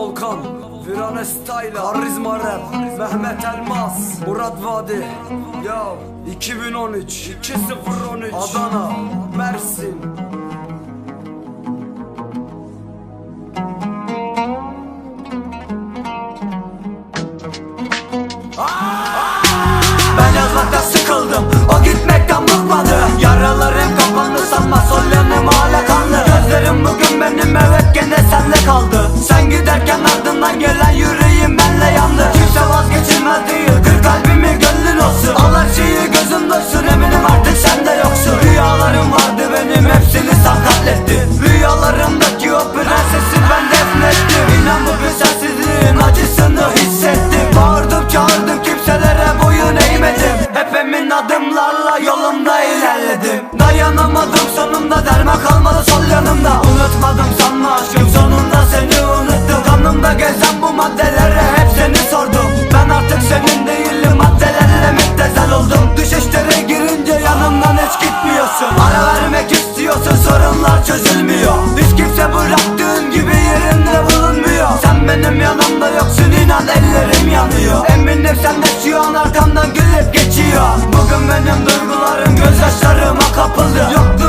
Volkan Virane Style Karizma Rap Mehmet Elmas Murat Vadi. Ya 2013 2013 Adana Mersin katlettin Rüyalarımdaki o prensesi ben defnettim. İnan bugün sensizliğin acısını hissettim. Bağırdım çağırdım kimselere boyun eğmedim. Hep emin adımlarla yolumda ilerledim. Dayanamadım sonunda derman kalmadı sol yanımda. Unutmadım sanma aşkım sonunda seni unuttum. Kanımda gezen bu maddelere hep seni sordum. Ben artık senin değilim maddelerle müptezel oldum. Düşüşlere girince yanımdan hiç gitmiyorsun. Ara sorunlar çözülmüyor. Hiç kimse bıraktığın gibi yerinde bulunmuyor. Sen benim yanımda yoksun inan ellerim yanıyor. Eminim sen de şu an arkamdan gülüp geçiyor. Bugün benim duygularım gözyaşlarıma kapıldı Yokluğunsa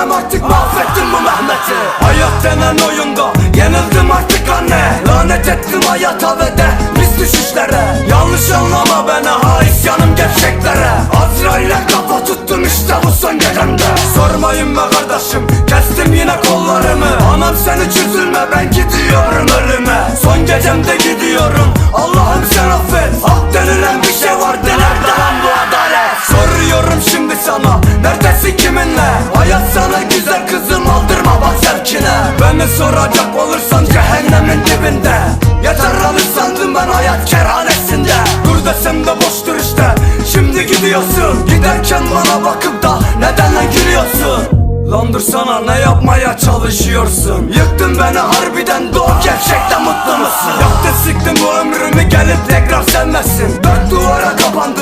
Dönmem artık mahvettim bu Mehmet'i. Hayat denen oyunda yenildim artık anne. Lanet ettim hayata ve de pis düşüşlere. Yanlış anlama beni ha isyanım gevşeklere. Azrail'e kafa tuttum işte bu son gecemde. Sormayın be kardeşim kestim yine kollarımı. Anam sen hiç üzülme ben gidiyorum kiminle? Hayat sana güzel kızım aldırma bak zevkine Beni soracak olursan cehennemin dibinde. Yeter alır sandım ben hayat kerhanesinde Dur desem de boştur işte Şimdi gidiyorsun. Giderken bana bakıp da neden lan gülüyorsun? Lan dur sana ne yapmaya çalışıyorsun? Yıktın beni harbiden doğ gerçekten mutlu musun? Yaktın sıktın bu ömrümü gelip tekrar sevmesin Dört duvara kapandım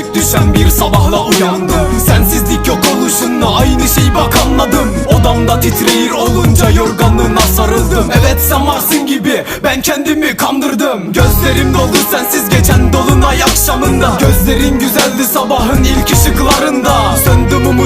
yenik düşen bir sabahla uyandım. Sensizlik yok oluşunla aynı şey bak anladım. Odamda titreyir olunca yorganlığına sarıldım. Evet sen varsın gibi ben kendimi kandırdım. Gözlerim doldu sensiz geçen dolunay akşamında. Gözlerin güzeldi sabahın ilk ışıklarında. Söndü mum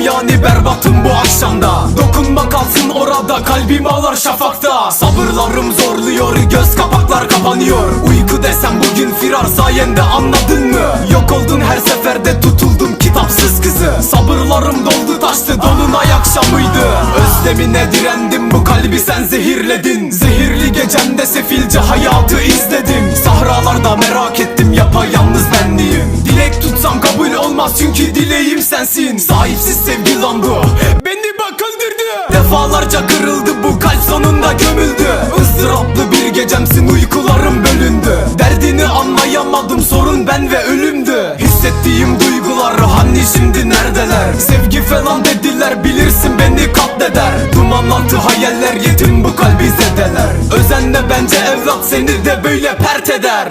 yani berbatım bu akşamda. Dokunma kalsın orada kalbim ağlar şafakta. Sabırlarım zorluyor göz kapaklar kapanıyor. Uyku desem bugün firar sayende anladın mı? Yok oldun her seferde tutuldum kitapsız kızı. Sabırlarım doldu taştı dolunay akşamıydı. Özlemine direndim bu kalbi sen zehirledin. Zehirli gecemde sefilce hayatı izledim. Sahralarda merak ettim yapayalnız benliğim Dilek tutsam kabul olmaz çünkü dileğim sensin. Sahipsiz sevgi lan bu. Beni bak öldürdü. Defalarca kırıldı bu kalp sonunda gömüldü. Izdıraplı bir gecemsin uykularım bölündü Derdini anlayamadım sorun ben ve ölümdü. Hissettiğim duygular hani şimdi neredeler? Sevgi falan dediler bilirsin beni katleder. Duman altı hayaller yetim bu kalbi zedeler. Özenle bence evlat seni de böyle pert eder